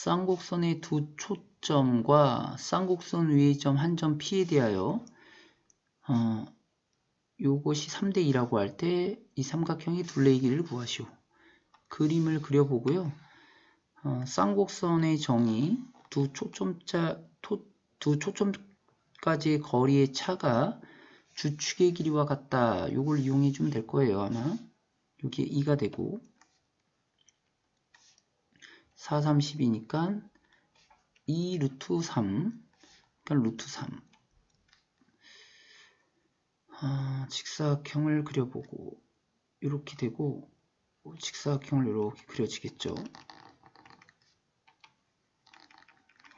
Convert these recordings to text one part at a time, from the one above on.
쌍곡선의 두 초점과 쌍곡선 위의 점 한 점 P에 대하여 어, 요것이 3대 2라고 할 때 이 삼각형의 둘레의 길이를 구하시오. 그림을 그려보고요. 어, 쌍곡선의 정의 두 초점자 토, 두 초점까지의 거리의 차가 주축의 길이와 같다. 요걸 이용해 주면 될 거예요. 아마 여기에 2가 되고 4, 30이니까 2 루트 3 그러니까 루트 3 아, 직사각형을 그려보고 이렇게 되고 직사각형을 이렇게 그려지겠죠.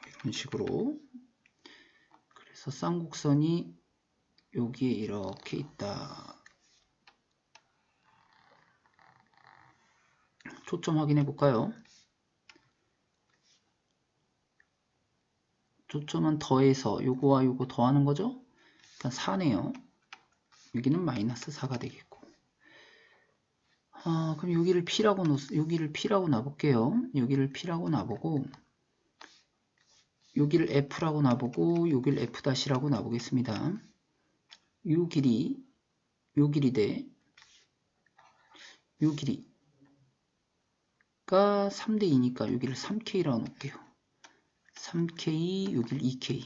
이런 식으로 그래서 쌍곡선이 여기에 이렇게 있다. 초점 확인해 볼까요? 초점은 더해서 요거와 요거 더하는 거죠? 그러니까 4네요. 여기는 마이너스 4가 되겠고 아, 그럼 여기를 P라고 놓, 여기를 P라고 놔볼게요. 여기를 P라고 놔보고 여기를 F라고 놔보고 여기를 F-라고 놔보겠습니다. 요 길이 요 길이 대 요 길이가 3대 2니까 여기를 3K라고 놓을게요. 3K 여기를 2K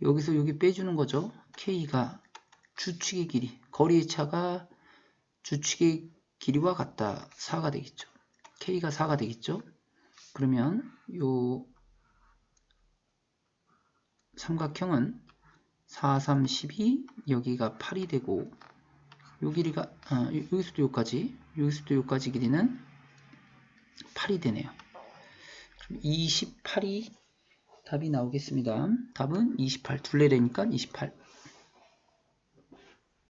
여기서 여기 빼주는 거죠. K가 주축의 길이, 거리의 차가 주축의 길이와 같다. 4가 되겠죠. K가 4가 되겠죠. 그러면 요 삼각형은 4, 3, 12 여기가 8이 되고 요 길이가 아, 여기서도 여기까지 여기서도 여기까지 길이는 8이 되네요. 28이 답이 나오겠습니다. 답은 28 둘레래니까 28